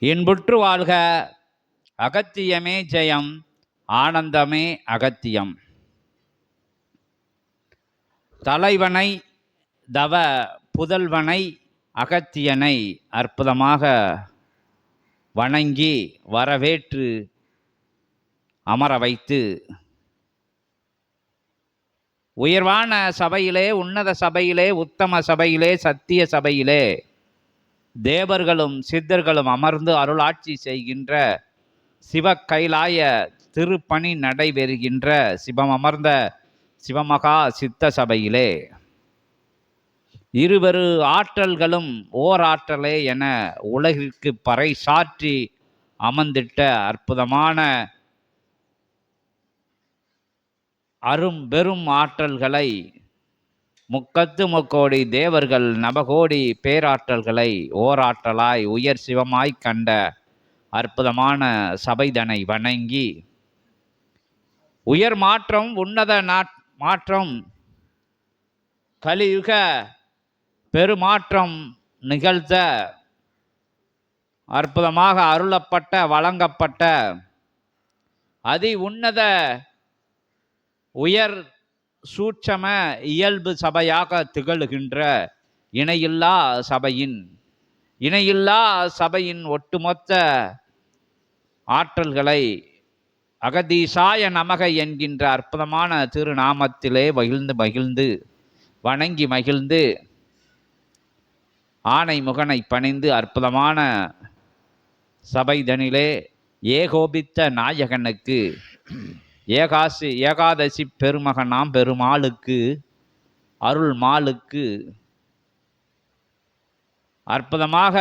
இன்புற்று வாழ்க. அகத்தியமே ஜெயம் ஆனந்தமே அகத்தியம். தலைவனை தவ புதல்வனை அகத்தியனை அற்புதமாக வணங்கி வரவேற்று அமர வைத்து உயர்வான சபையிலே உன்னத சபையிலே உத்தம சபையிலே சத்திய சபையிலே தேவர்களும் சித்தர்களும் அமர்ந்து அருளாட்சி செய்கின்ற சிவ கைலாய திருப்பணி நடைபெறுகின்ற சிவம் அமர்ந்த சிவமகா சித்த சபையிலே. இருவரு ஆற்றல்களும் ஓராற்றலே என உலகிற்கு பறைசாற்றி அமர்ந்திட்ட அற்புதமான அரும் பெரும் ஆற்றல்களை முக்கத்து முக்கோடி தேவர்கள் நவகோடி பேராற்றல்களை ஓராற்றலாய் உயர் சிவமாய் கண்ட அற்புதமான சபைதனை வணங்கி உயர் மாற்றம் உன்னத நாட் மாற்றம் கலியுக பெருமாற்றம் நிகழ்த்த அற்புதமாக அருளப்பட்ட வழங்கப்பட்ட அதி உன்னத உயர் சூட்சம இயல்பு சபையாக திகழுகின்ற இணையில்லா சபையின் இணையில்லா சபையின் ஒட்டுமொத்த ஆற்றல்களை அகதீசாய நமக என்கின்ற அற்புதமான திருநாமத்திலே மகிழ்ந்து மகிழ்ந்து வணங்கி மகிழ்ந்து ஆனை முகனை பணிந்து அற்புதமான சபைதனிலே ஏகோபித்த நாயகனுக்கு ஏகாசி ஏகாதசி பெருமகனாம் பெருமாளுக்கு அருள் மாலுக்கு அற்புதமாக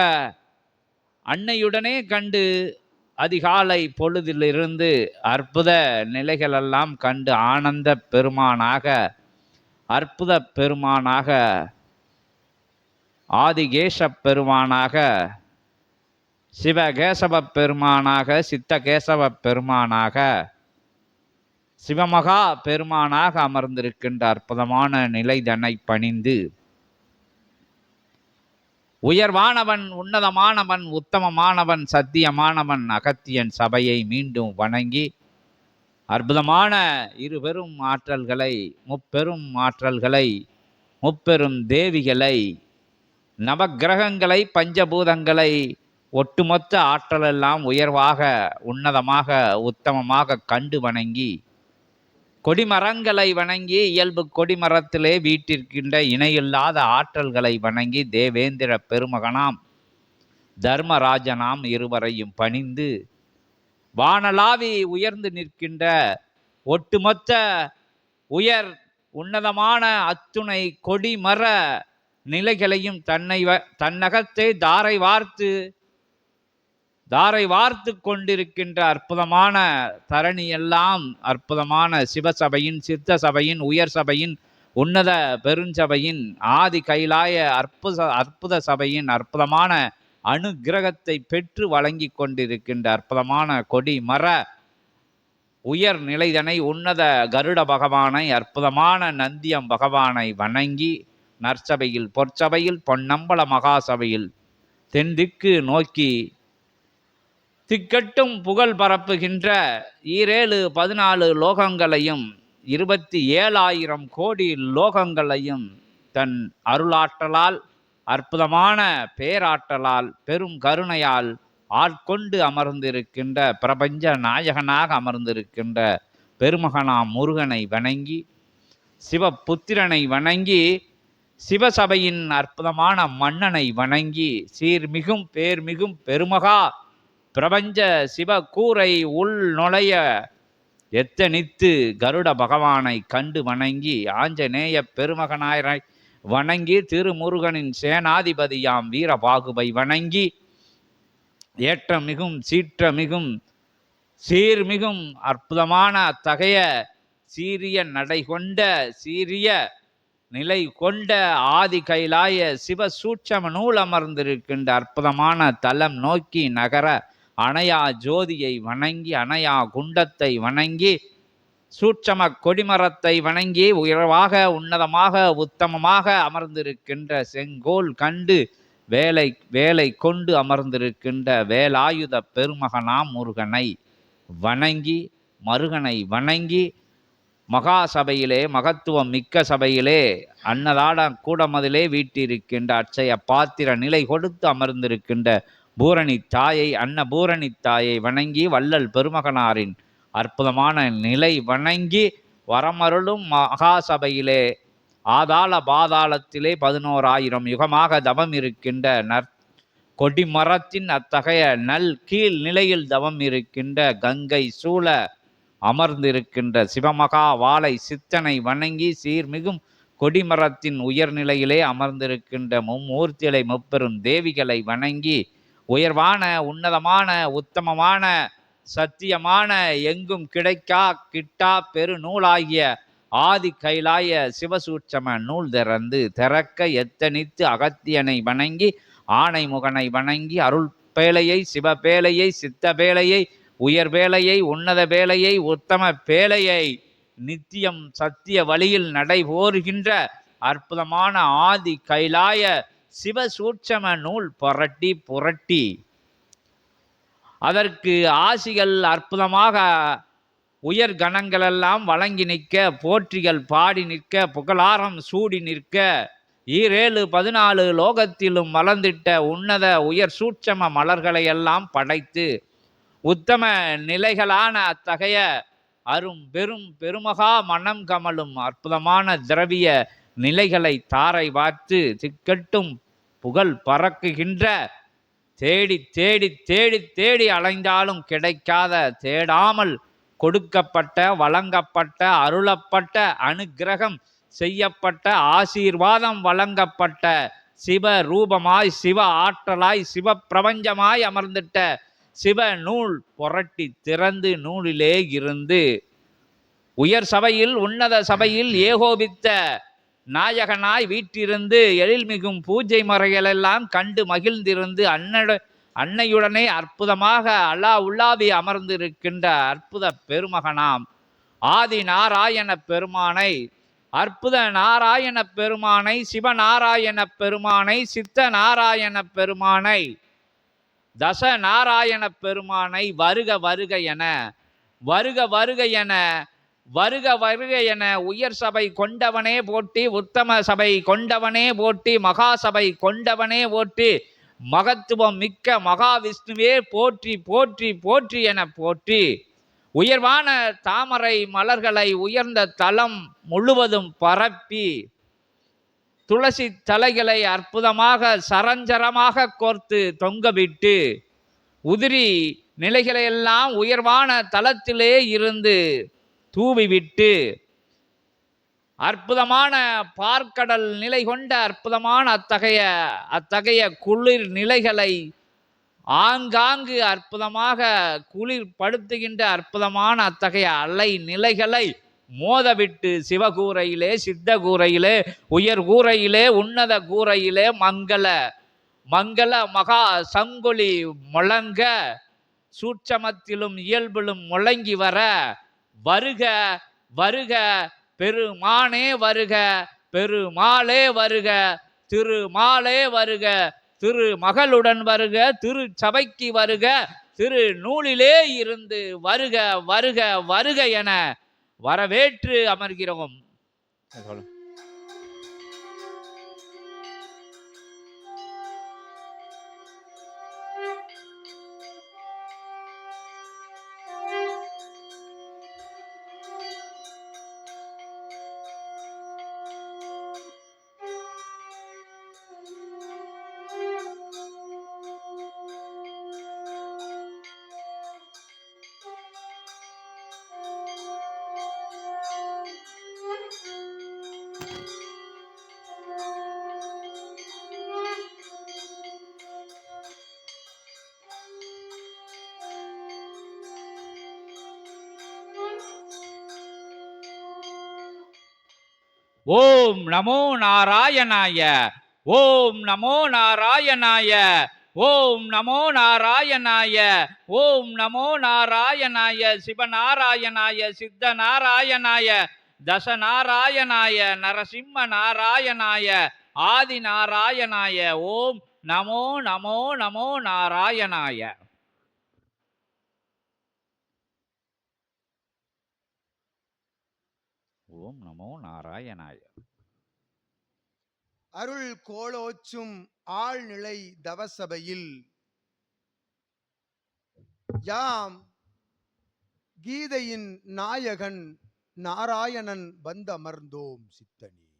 அன்னையுடனே கண்டு அதிகாலை பொழுதிலிருந்து அற்புத நிலைகளெல்லாம் கண்டு ஆனந்த பெருமானாக அற்புத பெருமானாக ஆதிகேச பெருமானாக சிவகேசவ பெருமானாக சித்தகேசவ பெருமானாக சிவமகா பெருமானாக அமர்ந்திருக்கின்ற அற்புதமான நிலைதனை பணிந்து உயர்வானவன் உன்னதமானவன் உத்தமமானவன் சத்தியமானவன் அகத்தியன் சபையை மீண்டும் வணங்கி அற்புதமான இருபெரும் ஆற்றல்களை முப்பெரும் ஆற்றல்களை முப்பெரும் தேவிகளை நவக்கிரகங்களை பஞ்சபூதங்களை ஒட்டுமொத்த ஆற்றலெல்லாம் உயர்வாக உன்னதமாக உத்தமமாக கண்டு வணங்கி கொடிமரங்களை வணங்கி இயல்பு கொடிமரத்திலே வீட்டிற்கின்ற இணையில்லாத ஆற்றல்களை வணங்கி தேவேந்திர பெருமகனாம் தர்மராஜனாம் இருவரையும் பணிந்து வானலாவி உயர்ந்து நிற்கின்ற ஒட்டுமொத்த உயர் உன்னதமான அத்துணை கொடிமர நிலைகளையும் தன்னை வ- தன்னகத்தை தாரை வார்த்து தாரை வார்த்து கொண்டிருக்கின்ற அற்புதமான தரணி எல்லாம் அற்புதமான சிவசபையின் சித்த சபையின் உயர் சபையின் உன்னத பெருஞ்சபையின் ஆதி கைலாய அற்புத அற்புத சபையின் அற்புதமான அனுகிரகத்தை பெற்று வழங்கி கொண்டிருக்கின்ற அற்புதமான கொடி மர உயர் நிலைதனை உன்னத கருட பகவானை அற்புதமான நந்தியம் பகவானை வணங்கி நற்சபையில் பொற்சபையில் பொன்னம்பல மகாசபையில் தென்திக்கு நோக்கி திக்கட்டும் புகழ் பரப்புகின்ற ஈரேழு பதினாலு லோகங்களையும் இருபத்தி ஏழாயிரம் கோடி லோகங்களையும் தன் அருளாற்றலால் அற்புதமான பேராற்றலால் பெரும் கருணையால் ஆட்கொண்டு அமர்ந்திருக்கின்ற பிரபஞ்ச நாயகனாக அமர்ந்திருக்கின்ற பெருமகனாம் முருகனை வணங்கி சிவபுத்திரனை வணங்கி சிவசபையின் அற்புதமான மன்னனை வணங்கி சீர்மிகும் பேர்மிகும் பெருமகா பிரபஞ்ச சிவகூரை உள் நுழைய எத்தனித்து கருட பகவானை கண்டு வணங்கி ஆஞ்சநேய பெருமகனாயரை வணங்கி திருமுருகனின் சேனாதிபதியாம் வீரபாகுவை வணங்கி ஏற்றமிகும் சீற்றமிகும் சீர்மிகும் அற்புதமான அத்தகைய சீரிய நடை கொண்ட சீரிய நிலை கொண்ட ஆதி கைலாய சிவ சூட்சம நூல் அமர்ந்திருக்கின்ற அற்புதமான தலம் நோக்கி நகர அணையா ஜோதியை வணங்கி அணையா குண்டத்தை வணங்கி சூட்சம கொடிமரத்தை வணங்கி உயர்வாக உன்னதமாக உத்தமமாக அமர்ந்திருக்கின்ற செங்கோல் கண்டு வேலை வேலை கொண்டு அமர்ந்திருக்கின்ற வேலாயுத பெருமகனாம் முருகனை வணங்கி மருகனை வணங்கி மகா சபையிலே மகத்துவம் மிக்க சபையிலே அன்னதாட கூடமதிலே வீட்டிருக்கின்ற அச்சய பாத்திர நிலை கொடுத்து அமர்ந்திருக்கின்ற பூரணி தாயை அன்ன பூரணி தாயை வணங்கி வள்ளல் பெருமகனாரின் அற்புதமான நிலை வணங்கி வரமருளும் மகாசபையிலே ஆதாள பாதாளத்திலே பதினோராயிரம் யுகமாக தவம் இருக்கின்ற நற் கொடிமரத்தின் அத்தகைய நல் கீழ் நிலையில் தவம் இருக்கின்ற கங்கை சூழ அமர்ந்திருக்கின்ற சிவமகா வாளை சித்தனை வணங்கி சீர்மிகும் கொடிமரத்தின் உயர்நிலையிலே அமர்ந்திருக்கின்ற மும்மூர்த்திகளை முப்பெரும் தேவிகளை வணங்கி உயர்வான உன்னதமான உத்தமமான சத்தியமான எங்கும் கிடைக்கா கிட்டா பெருநூலாகிய ஆதி கைலாய சிவசூட்சம நூல் திறந்து திறக்க எத்தனித்து அகத்தியனை வணங்கி ஆனை முகனை வணங்கி அருள் பேழையை சிவபேழையை சித்த பேழையை உயர் வேலையை உன்னத வேலையை உத்தம பேழையை நித்தியம் சத்திய வழியில் நடைபோறுகின்ற அற்புதமான ஆதி கைலாய சிவசூட்சம நூல் புரட்டி புரட்டி. அதற்கு ஆசிகள் அற்புதமாக உயர் கணங்களெல்லாம் வழங்கி நிற்க போற்றிகள் பாடி நிற்க புகழாரம் சூடி நிற்க ஈரேழு பதினாலு லோகத்திலும் மலர்ந்திட்ட உன்னத உயர் சூட்சம மலர்களை எல்லாம் படைத்து உத்தம நிலைகளான அத்தகைய அரும் பெரும் பெருமகா மனம் கமலும் அற்புதமான திரவிய நிலைகளை தாரை வார்த்து திக்கட்டும் புகழ் பறக்குகின்ற தேடி தேடி தேடி தேடி அலைந்தாலும் கிடைக்காத தேடாமல் கொடுக்கப்பட்ட வழங்கப்பட்ட அருளப்பட்ட அனுக்கிரகம் செய்யப்பட்ட ஆசீர்வாதம் வழங்கப்பட்ட சிவ ரூபமாய் சிவ ஆற்றலாய் சிவ பிரபஞ்சமாய் அமர்ந்திட்ட சிவ நூல் புரட்டி திறந்து நூலிலே இருந்து. உயர் சபையில் உன்னத சபையில் ஏகோபித்த நாயகனாய் வீற்றிருந்து எழில்மிகும் பூஜை முறைகளெல்லாம் கண்டு மகிழ்ந்திருந்து அன்னட அன்னையுடனே அற்புதமாக அல்லா உள்ளாவி அமர்ந்திருக்கின்ற அற்புத பெருமகனாம். ஆதி நாராயண பெருமானை அற்புத நாராயண பெருமானை சிவநாராயண பெருமானை சித்த நாராயண பெருமானை தச நாராயண பெருமானை வருக வருக என வருக வருக என வருக வருக என உயர் சபை கொண்டவனே போட்டி உத்தம சபை கொண்டவனே போட்டி மகா சபை கொண்டவனே போட்டி மகத்துவம் மிக்க மகாவிஷ்ணுவே போற்றி போற்றி போற்றி என போற்றி. உயர்வான தாமரை மலர்களை உயர்ந்த தலம் முழுவதும் பரப்பி துளசி தலைகளை அற்புதமாக சரஞ்சரமாக கோர்த்து தொங்கவிட்டு உதிரி நிலைகளையெல்லாம் உயர்வான தலத்திலே இருந்து தூவிவிட்டு அற்புதமான பார்க்கடல் நிலை கொண்ட அற்புதமான அத்தகைய அத்தகைய குளிர் நிலைகளை ஆங்காங்கு அற்புதமாக குளிர் படுத்துகின்ற அற்புதமான அத்தகைய அலை நிலைகளை மோதவிட்டு சிவகூரையிலே சித்த கூரையிலே உயர் கூரையிலே உன்னத கூரையிலே மங்கள மங்கள மகா சங்கொலி முழங்க சூட்சமத்திலும் இயல்பிலும் முழங்கி வர வருக வருக பெருமானே வருக பெருமாளே வருக திருமாலே வருக திரு மகளுடன் வருக திரு சபைக்கு வருக திரு நூலிலே இருந்து வருக வருக வருக என வரவேற்று அமர்கிறோம். ஓம் நமோ நாராயணாய ஓம் நமோ நாராயணாய ஓம் நமோ நாராயணாய ஓம் நமோ நாராயணாய சிவநாராயணாய சித்த நாராயணாய தச நாராயணாய நரசிம்ம நாராயணாய ஆதி நாராயணாய ஓம் நமோ நமோ நமோ நாராயணாய ஓம் நமோ நாராயணாய அருள் கோலோச்சும் ஆழ்நிலை தவசபையில். யாம் கீதையின் நாயகன் நாராயணன் வந்தமர்ந்தோம் சித்தனி.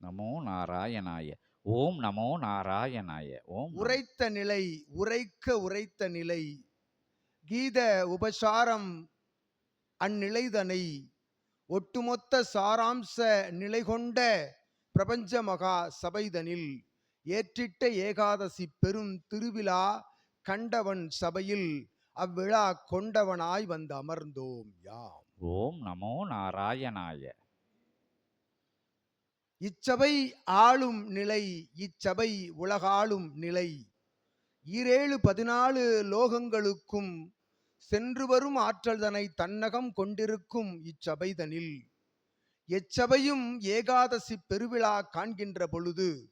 நமோ நாராயணாய. ஓம் நமோ நாராயணாய. ஓம் உரைத்த நிலை உரைக்க உரைத்த நிலை. கீத உபசாரம் அந்நிலைதனை ஒட்டுமொத்த சாராம்ச நிலை கொண்ட பிரபஞ்ச மகா சபைதனில் ஏற்றிட்ட ஏகாதசி பெரும் திருவிழா கண்டவன் சபையில் அவ்விழா கொண்டவனாய் வந்து அமர்ந்தோம் யாம். ஓம் நமோ நாராயணாய. இச்சபை ஆளும் நிலை இச்சபை உலகாளும் நிலை. ஈரேழு பதினாலு லோகங்களுக்கும் சென்று வரும் ஆற்றல்தனை தன்னகம் கொண்டிருக்கும் இச்சபைதனில். எச்சபையும் ஏகாதசி பெருவிழா காண்கின்ற பொழுது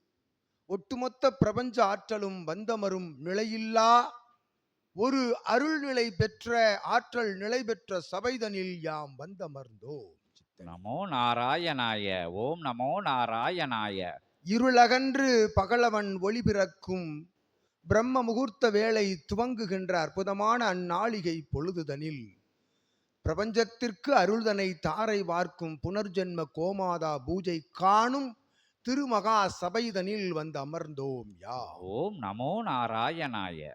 ஒட்டுமொத்த பிரபஞ்ச ஆற்றலும் வந்தமரும் நிலையில்லா? ஒரு அருள்நிலை பெற்ற ஆற்றல் நிலை பெற்ற சபைதனில் யாம் வந்தமர்ந்தோம் சித்தனே. நமோ நாராயணாய ஓம் நமோ நாராயணாய. இருளகன்று பகலவன் ஒளி பிறக்கும் பிரம்ம முகூர்த்த வேளை துவங்குகின்ற அற்புதமான அந்நாளிகை பொழுதுதனில் பிரபஞ்சத்திற்கு அருள்தனை தாரை வார்க்கும் புனர்ஜென்ம கோமாதா பூஜை காணும் திருமகா சபைதனில் வந்து அமர்ந்தோம் யா ஓம் நமோ நாராயணாய.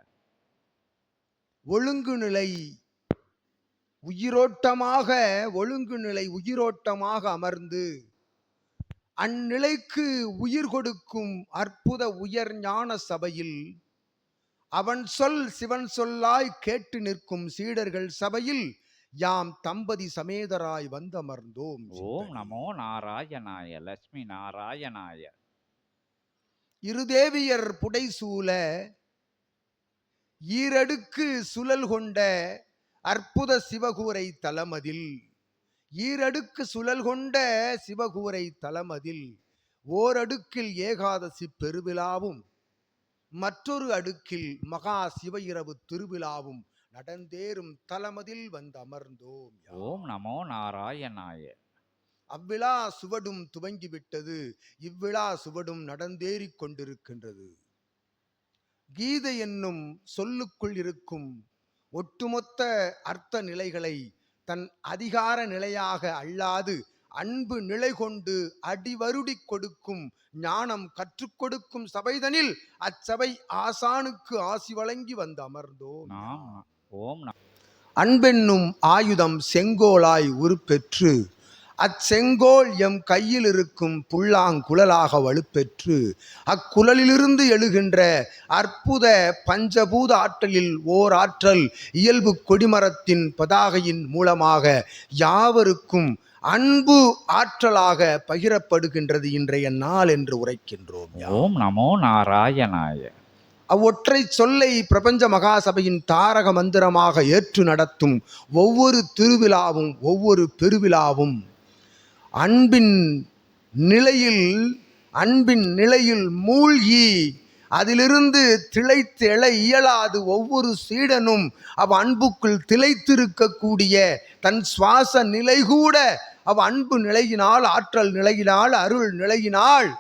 ஒழுங்கு நிலை உயிரோட்டமாக ஒழுங்கு நிலை உயிரோட்டமாக அமர்ந்து அந்நிலைக்கு உயிர் கொடுக்கும் அற்புத உயர் ஞான சபையில் அவன் சொல் சிவன் சொல்லாய் கேட்டு நிற்கும் சீடர்கள் சபையில் யாம் தம்பதி சமேதராய் வந்தமர்ந்தோம் ஓம். நமோ நாராயணாய லட்சுமி நாராயணாய. இருதேவியர் புடைசூல ஈரடுக்கு சுழல் கொண்ட அற்புத சிவகூரை தலமதில். ஈரடுக்கு சுழல் கொண்ட சிவகூரை தலமதில். ஓரடுக்கில் ஏகாதசி பெருவிழாவும் மற்றொரு அடுக்கில் மகா சிவ இரவு திருவிழாவும் நடந்தேறும் தலமதில் வந்து அமர்ந்தோம் யாம். ஓம் நமோ நாராயணாய. அவ்விழா சுவடும் துவங்கிவிட்டது. இவ்விழா சுவடும் நடந்தேறிக் கொண்டிருக்கின்றது. கீதை என்னும் சொல்லுக்குள் இருக்கும் ஒட்டுமொத்த அர்த்த நிலைகளை தன் அதிகார நிலையாக அல்லாது அன்பு நிலை கொண்டு அடிவருடி கொடுக்கும் ஞானம் கற்றுக் கொடுக்கும் சபைதனில் அச்சபை ஆசானுக்கு ஆசி வழங்கி வந்து அமர்ந்தோம். ஓம் அன்பென்னும் ஆயுதம் செங்கோலாய் உருப்பெற்று அச்செங்கோல் எம் கையில் இருக்கும் புல்லாங்குழலாக வலுப்பெற்று அக்குழலிலிருந்து எழுகின்ற அற்புத பஞ்சபூத ஆற்றலில் ஓர் ஆற்றல் இயல்பு கொடிமரத்தின் பதாகையின் மூலமாக யாவருக்கும் அன்பு ஆற்றலாக பகிரப்படுகின்றது இன்றைய நாள் என்று உரைக்கின்றோம். ஓம் நமோ நாராயணாய அவ்வொற்றை சொல்லை பிரபஞ்ச மகாசபையின் தாரக மந்திரமாக ஏற்று நடத்தும் ஒவ்வொரு திருவிழாவும் ஒவ்வொரு பெருவிழாவும் அன்பின் நிலையில் அன்பின் நிலையில் மூழ்கி அதிலிருந்து திளைத்து எழ இயலாது ஒவ்வொரு சீடனும் அவ் அன்புக்குள் திளைத்திருக்கக்கூடிய தன் சுவாச நிலை கூட அவ் அன்பு நிலையினால் ஆற்றல் நிலையினால் அருள் நிலையினால்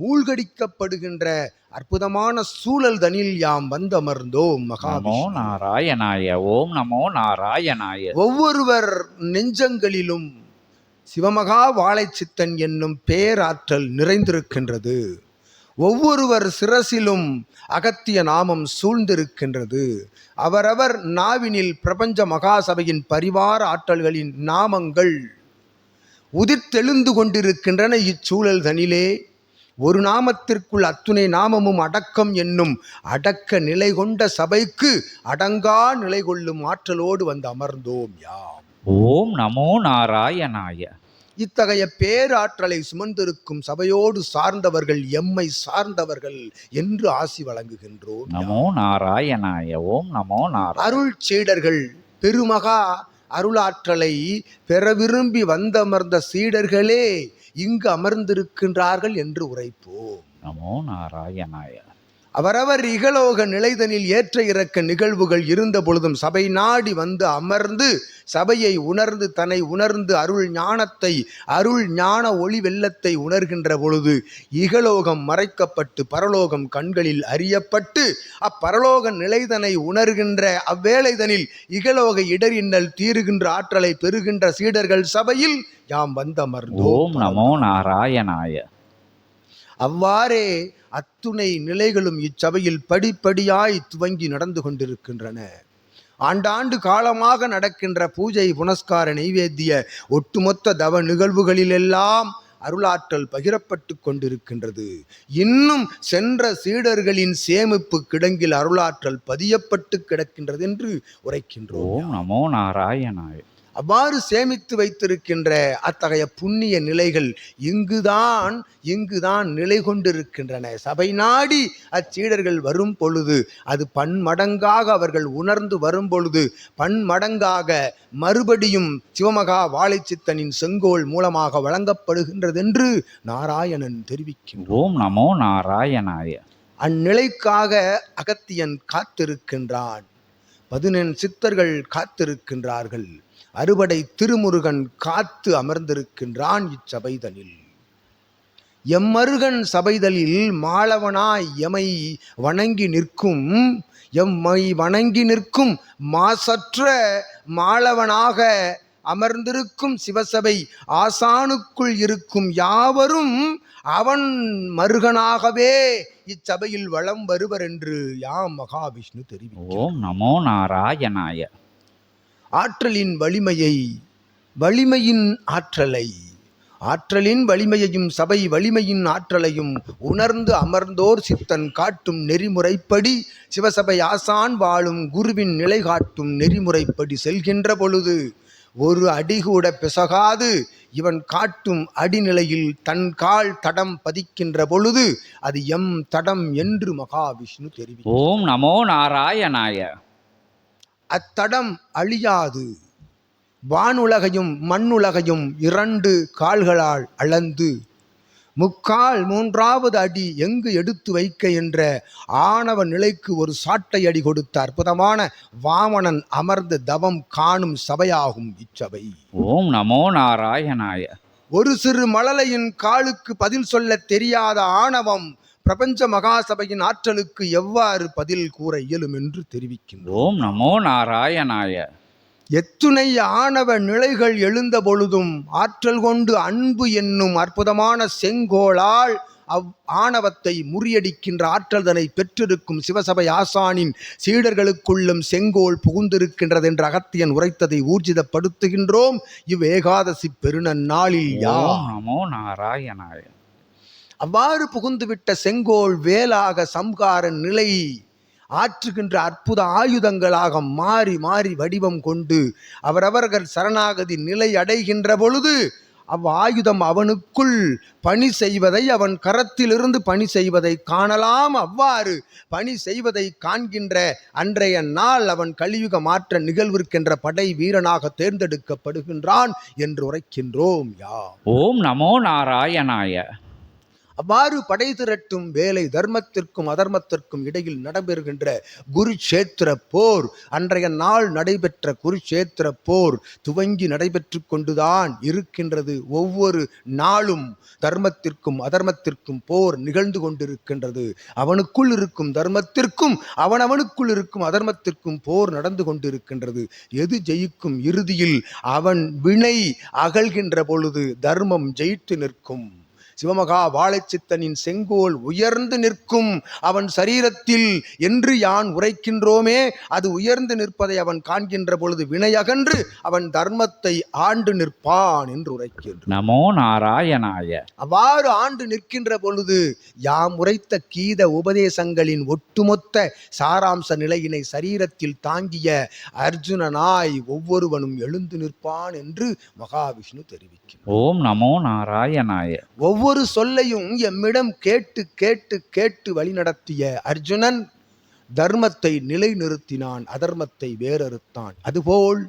மூழ்கடிக்கப்படுகின்ற அற்புதமான சூழல் தனில் யாம் வந்தமர்ந்தோம் மகாவிஷ்ணு. நாராயணாய ஓம் நமோ நாராயணாய. ஒவ்வொருவர் நெஞ்சங்களிலும் சிவமகா வாழைச்சித்தன் என்னும் பேராற்றல் நிறைந்திருக்கின்றது. ஒவ்வொருவர் சிரசிலும் அகத்திய நாமம் சூழ்ந்திருக்கின்றது. அவரவர் நாவினில் பிரபஞ்ச மகாசபையின் பரிவார ஆற்றல்களின் நாமங்கள். உதிர்த்தெழுந்து கொண்டிருக்கின்றன இச்சூழல் தனிலே. ஒரு நாமத்திற்குள் அத்துணை நாமமும் அடக்கம் என்னும் அடக்க நிலை கொண்ட சபைக்கு அடங்கா நிலை கொள்ளும் ஆற்றலோடு வந்து அமர்ந்தோம் யாம். ஓம் நமோ நாராயணாய. இத்தகைய பேராற்றலை சுமந்திருக்கும் சபையோடு சார்ந்தவர்கள் எம்மை சார்ந்தவர்கள் என்று ஆசி வழங்குகின்றோம் நமோ நாராயணாய. ஓம் நமோ நாராயண அருள் சீடர்கள் பெருமகா அருளாற்றலை பெற விரும்பி வந்தமர்ந்த சீடர்களே இங்கு அமர்ந்திருக்கின்றார்கள் என்று உரைப்போம். நமோ நாராயணாய. அவரவர் இகலோக நிலைதனில் ஏற்ற இறக்க நிகழ்வுகள் இருந்த பொழுதும் சபை நாடி வந்து அமர்ந்து சபையை உணர்ந்து தன்னை உணர்ந்து அருள் ஞானத்தை அருள் ஞான ஒளி வெள்ளத்தை உணர்கின்ற பொழுது இகலோகம் மறைக்கப்பட்டு பரலோகம் கண்களில் அறியப்பட்டு அப்பரலோக நிலைதனை உணர்கின்ற அவ்வேளைதனில் இகலோக இடரின்னல் தீருகின்ற ஆற்றலை பெறுகின்ற சீடர்கள் சபையில் யாம் வந்தமர்ந்தோம். ஓம் நமோ நாராயணாய. அவ்வாறே அத்துணை நிலைகளும் இச்சபையில் படிப்படியாய் துவங்கி நடந்து கொண்டிருக்கின்றன. ஆண்டாண்டு காலமாக நடக்கின்ற பூஜை புனஸ்கார நைவேத்திய ஒட்டுமொத்த தவ நிகழ்வுகளிலெல்லாம் அருளாற்றல் பகிரப்பட்டு கொண்டிருக்கின்றது. இன்னும் சென்ற சீடர்களின் சேமிப்பு கிடங்கில் அருளாற்றல் பதியப்பட்டு கிடக்கின்றது என்று உரைக்கின்றோம் நமோ நாராயணாய். அவ்வாறு சேமித்து வைத்திருக்கின்ற அத்தகைய புண்ணிய நிலைகள் இங்குதான் இங்குதான் நிலை கொண்டிருக்கின்றன. சபை நாடி அச்சீடர்கள் வரும் பொழுது அது பன்மடங்காக அவர்கள் உணர்ந்து வரும் பொழுது பன்மடங்காக மறுபடியும் சிவமகா வாழைச்சித்தனின் செங்கோல் மூலமாக வழங்கப்படுகின்றது என்று நாராயணன் தெரிவிக்கின்றார் ஓம் நமோ நாராயணாய. அந்நிலைக்காக அகத்தியன் காத்திருக்கின்றான். பதினெண் சித்தர்கள் காத்திருக்கின்றார்கள். அறுபடை திருமுருகன் காத்து அமர்ந்திருக்கின்றான் இச்சபைதனில் எம்மருகன் சபைதலில் மாளவனாய் எமை வணங்கி நிற்கும் எம்மை வணங்கி நிற்கும் மாசற்ற மாளவனாக அமர்ந்திருக்கும் சிவசபை ஆசானுக்குள் இருக்கும் யாவரும் அவன் மருகனாகவே இச்சபையில் வலம் வருவர் என்று யாம் மகாவிஷ்ணு தெரிவிக்கிறார். ஓம் நமோ நாராயணாய. ஆற்றலின் வலிமையை வலிமையின் ஆற்றலை. ஆற்றலின் வலிமையையும் சபை வலிமையின் ஆற்றலையும் உணர்ந்து அமர்ந்தோர் சித்தன் காட்டும் நெறிமுறைப்படி சிவசபை ஆசான் வாழும் குருவின் நிலை காட்டும் நெறிமுறைப்படி செல்கின்ற பொழுது ஒரு அடி கூட பிசகாது இவன் காட்டும் அடிநிலையில் தன் கால் தடம் பதிக்கின்ற பொழுது அது எம் தடம் என்று மகாவிஷ்ணு தெரிவி ஓம் நமோ நாராயணாய. அத்தடம் அழியாது. வானுலகையும் மண்ணுலகையும் இரண்டு கால்களால் அளந்து முக்கால் மூன்றாவது அடி எங்கு எடுத்து வைக்க என்ற ஆணவ நிலைக்கு ஒரு சாட்டை அடி கொடுத்த அற்புதமான வாமனன் அமர்ந்து தவம் காணும் சபையாகும் இச்சபை. ஓம் நமோ நாராயணாய. ஒரு சிறு மழலையின் காலுக்கு பதில் சொல்ல தெரியாத ஆணவம் பிரபஞ்ச மகாசபையின் ஆற்றலுக்கு எவ்வாறு பதில் கூற இயலும் என்று தெரிவிக்கின்றோம். ஓம் நமோ நாராயணாய. எத்துணை ஆணவ நிலைகள் எழுந்த பொழுதும் ஆற்றல் கொண்டு அன்பு என்னும் அற்புதமான செங்கோலால் அவ் ஆணவத்தை முறியடிக்கின்ற ஆற்றல்தனை பெற்றிருக்கும் சிவசபை ஆசானின் சீடர்களுக்குள்ளும் செங்கோல் புகுந்திருக்கின்றது என்று அகத்தியன் உரைத்ததை ஊர்ஜிதப்படுத்துகின்றோம். இவ் ஏகாதசி பெருநன்னாளில் யா ஓம் நமோ நாராயணாய. அவ்வாறு புகுந்துவிட்ட செங்கோல் வேலாக சம்கார நிலை ஆற்றுகின்ற அற்புத ஆயுதங்களாக மாறி மாறி வடிவம் கொண்டு அவரவர்கள் சரணாகதி நிலை அடைகின்ற பொழுது அவ் ஆயுதம் அவனுக்குள் பணி செய்வதை அவன் கரத்திலிருந்து பணி செய்வதை காணலாம். அவ்வாறு பணி செய்வதை காண்கின்ற அன்றைய நாள் அவன் கலியுக மாற்ற நிகழ்விற்கென்ற படை வீரனாக தேர்ந்தெடுக்கப்படுகின்றான் என்று உரைக்கின்றோம். யா ஓம் நமோ நாராயணாய. அவ்வாறு படை திரட்டும் வேலை தர்மத்திற்கும் அதர்மத்திற்கும் இடையில் நடைபெறுகின்ற குருட்சேத்திர போர். அன்றைய நாள் நடைபெற்ற குருட்சேத்திர போர் துவங்கி நடைபெற்று கொண்டுதான் இருக்கின்றது. ஒவ்வொரு நாளும் தர்மத்திற்கும் அதர்மத்திற்கும் போர் நிகழ்ந்து கொண்டிருக்கின்றது. அவனுக்குள் இருக்கும் தர்மத்திற்கும் அவன் அவனுக்குள் இருக்கும் அதர்மத்திற்கும் போர் நடந்து கொண்டிருக்கின்றது. எது ஜெயிக்கும் இறுதியில் அவன் வினை அகழ்கின்ற பொழுது தர்மம் ஜெயித்து நிற்கும். சிவமகா வாழைச்சித்தனின் செங்கோல் உயர்ந்து நிற்கும். அவன் சரீரத்தில் என்று யான் உரைக்கின்றோமே அது உயர்ந்து நிற்பதை அவன் காண்கின்ற பொழுது வினையகன்று அவன் தர்மத்தை ஆண்டு நிற்பான் என்று உரைக்கின்றான். நமோ நாராயணாய. அவ்வாறு ஆண்டு நிற்கின்ற பொழுது யாம் உரைத்த கீத உபதேசங்களின் ஒட்டுமொத்த சாராம்ச நிலையினை சரீரத்தில் தாங்கிய அர்ஜுனனாய் ஒவ்வொருவனும் எழுந்து நிற்பான் என்று மகாவிஷ்ணு தெரிவிக்கிறார் ஓம் நமோ நாராயணாய. ஒவ்வொரு சொல்லையும் எம்மிடம் கேட்டு கேட்டு கேட்டு வழிநடத்திய அர்ஜுனன் தர்மத்தை நிலைநிறுத்தினான் அதர்மத்தை வேறறுத்தான். அதுபோல்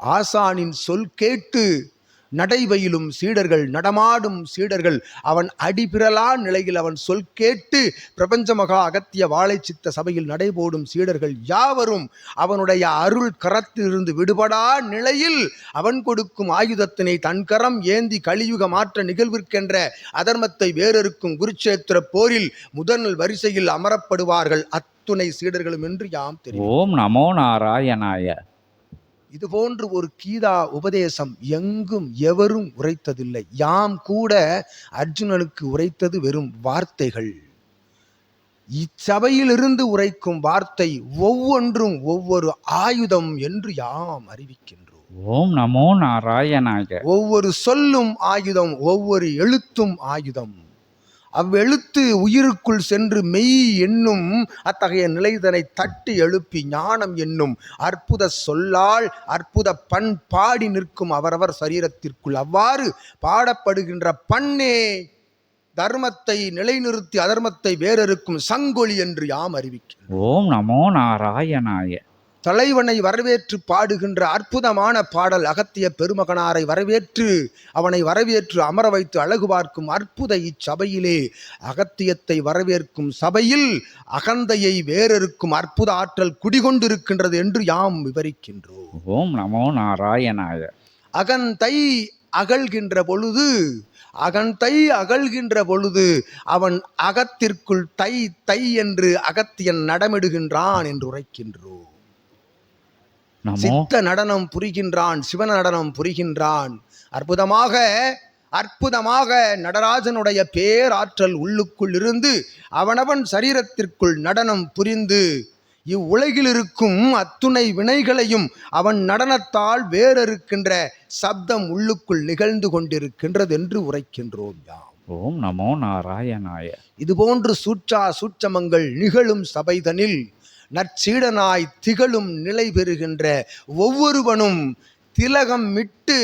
ஆசானின் சொல் கேட்டு நடைவையிலும் சீடர்கள் நடமாடும் சீடர்கள் அவன் அடிபிறலா நிலையில் அவன் சொல் கேட்டு பிரபஞ்ச மகா அகத்திய வாழைச்சித்த சபையில் நடைபோடும் சீடர்கள் யாவரும் அவனுடைய அருள் கரத்திலிருந்து விடுபடா நிலையில் அவன் கொடுக்கும் ஆயுதத்தினை தன் கரம் ஏந்தி கலியுக மாற்ற நிகழ்விற்கென்ற அதர்மத்தை வேறறுக்கும் குருச்சேத்திர போரில் முதல் வரிசையில் அமரப்படுவார்கள் அத்துணை சீடர்களும் என்று யாம் தெரியும். ஓம் நமோ நாராயணாய. இது போன்று ஒரு கீதா உபதேசம் எங்கும் எவரும் உரைத்ததில்லை. யாம் கூட அர்ஜுனனுக்கு உரைத்தது வெறும் வார்த்தைகள். இச்சபையிலிருந்து உரைக்கும் வார்த்தை ஒவ்வொன்றும் ஒவ்வொரு ஆயுதம் என்று யாம் அறிவிக்கின்றோம். ஓம் நமோ நாராயணாய. ஒவ்வொரு சொல்லும் ஆயுதம் ஒவ்வொரு எழுத்தும் ஆயுதம். அவ்வெழுத்து உயிருக்குள் சென்று மெய் என்னும் அத்தகைய நிலைதனை தட்டி எழுப்பி ஞானம் என்னும் அற்புத சொல்லால் அற்புத பண் பாடி நிற்கும் அவரவர் சரீரத்திற்குள். அவ்வாறு பாடப்படுகின்ற பண்ணே தர்மத்தை நிலைநிறுத்தி அதர்மத்தை வேறறுக்கும் சங்கொலி என்று யாம் அறிவிக்கிறோம் ஓம் நமோ நாராயணாய. தலைவனை வரவேற்று பாடுகின்ற அற்புதமான பாடல் அகத்திய பெருமகனாரை வரவேற்று அவனை வரவேற்று அமர வைத்து அழகு பார்க்கும் அற்புத இச்சபையிலே அகத்தியத்தை வரவேற்கும் சபையில் அகந்தையை வேறறுக்கும் அற்புத ஆற்றல் குடிகொண்டிருக்கின்றது என்று யாம் விவரிக்கின்றோம். ஓம் நமோ நாராயணாய. அகந்தை அகழ்கின்ற பொழுது அகந்தை அகழ்கின்ற பொழுது அவன் அகத்திற்குள் தை தை என்று அகத்தியன் நடமிடுகின்றான் என்று உரைக்கின்றோம். சித்த நடனம் புரிகின்றான் சிவ நடனம் புரிகின்றான். அற்புதமாக அற்புதமாக நடராஜனுடைய பேராற்றல் உள்ளுக்குள் இருந்து அவனவன் சரீரத்திற்குள் நடனம் புரிந்து இவ்வுலகில் இருக்கும் அத்துணை வினைகளையும் அவன் நடனத்தால் வேறறுக்கின்ற சப்தம் உள்ளுக்குள் நிகழ்ந்து கொண்டிருக்கின்றது என்று உரைக்கின்றோம் யாம். ஓம் நமோ நாராயணாய. இதுபோன்று சூட்சா சூட்சமங்கள் நிகழும் சபைதனில் நற்சீடனாய் திகழும் நிலை பெறுகின்ற ஒவ்வொருவனும் திலகம் மிட்டு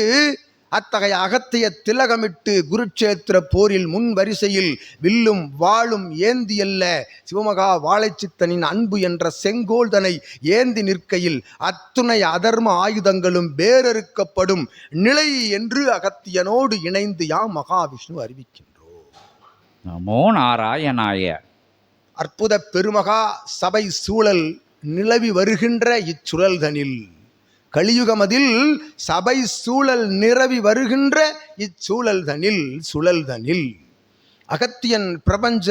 அத்தகைய அகத்திய திலகமிட்டு குருட்சேத்திர போரில் முன் வரிசையில் வில்லும் வாளும் ஏந்தியல்ல. சிவமகா வாழைச்சித்தனின் அன்பு என்ற செங்கோல்தனை ஏந்தி நிற்கையில் அத்துணை அதர்ம ஆயுதங்களும் வேறறுக்கப்படும் நிலை என்று அகத்தியனோடு இணைந்து யாம் மகாவிஷ்ணு அறிவிக்கின்றோம். நமோ நாராயணாய. அற்புத பெருமகா சபை சூழல் நிலவி வருகின்ற இச்சுழல்தனில். கலியுகமதில் சபை சூழல் நிரவி வருகின்ற இச்சூழல்தனில் சுழல்தனில். அகத்தியன் பிரபஞ்ச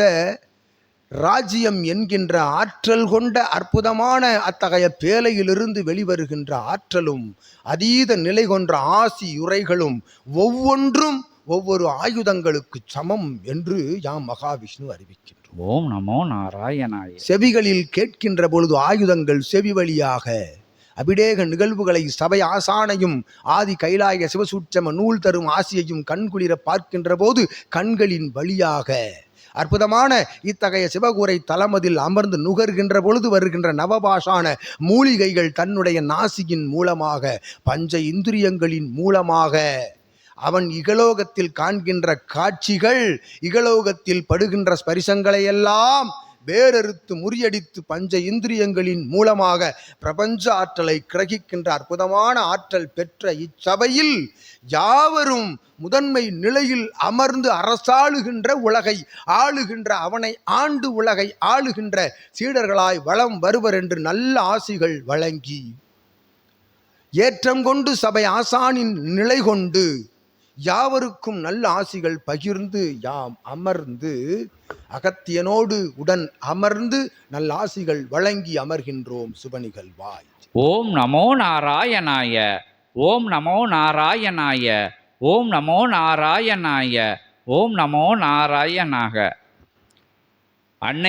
ராஜ்யம் என்கின்ற ஆற்றல் கொண்ட அற்புதமான அத்தகைய பேலையிலிருந்து வெளிவருகின்ற ஆற்றலும் அதீத நிலை கொன்ற ஆசி உரைகளும் ஒவ்வொன்றும் ஒவ்வொரு ஆயுதங்களுக்கு சமம் என்று யாம் மகாவிஷ்ணு அறிவிக்கும் ஓம் நமோ நாராயணாய. செவிகளில் கேட்கின்ற பொழுது ஆயுதங்கள் செவி வழியாக. அபிடேக நிகழ்வுகளை சபை ஆசானையும் ஆதி கைலாய சிவசூட்சம நூல் தரும் ஆசியையும் கண்குளிர பார்க்கின்ற போது கண்களின் வழியாக. அற்புதமான இத்தகைய சிவகூரை தலமதில் அமர்ந்து நுகர்கின்ற பொழுது வருகின்ற நவபாஷான மூலிகைகள் தன்னுடைய நாசியின் மூலமாக பஞ்ச இந்திரியங்களின் மூலமாக. அவன் இகலோகத்தில் காண்கின்ற காட்சிகள் இகலோகத்தில் படுகின்ற ஸ்பரிசங்களை எல்லாம் வேறறுத்து முறியடித்து பஞ்ச இந்திரியங்களின் மூலமாக பிரபஞ்ச ஆற்றலை கிரகிக்கின்ற அற்புதமான ஆற்றல் பெற்ற இச்சபையில் யாவரும் முதன்மை நிலையில் அமர்ந்து அரசாளுகின்ற உலகை ஆளுகின்ற அவனை ஆண்டு உலகை ஆளுகின்ற சீடர்களாய் வளம் வருவர் என்று நல்ல ஆசிகள் வழங்கி ஏற்றம் கொண்டு சபை ஆசானின் நிலை கொண்டு யாவருக்கும் நல்ல ஆசிகள் பகிர்ந்து யாம் அமர்ந்து அகத்தியனோடு உடன் அமர்ந்து நல்ல ஆசிகள் வழங்கி அமர்கின்றோம் சுபனிகள் வாய். ஓம் நமோ நாராயணாய ஓம் நமோ நாராயணாய ஓம் நமோ நாராயணாய ஓம் நமோ நாராயணாக. அன்னை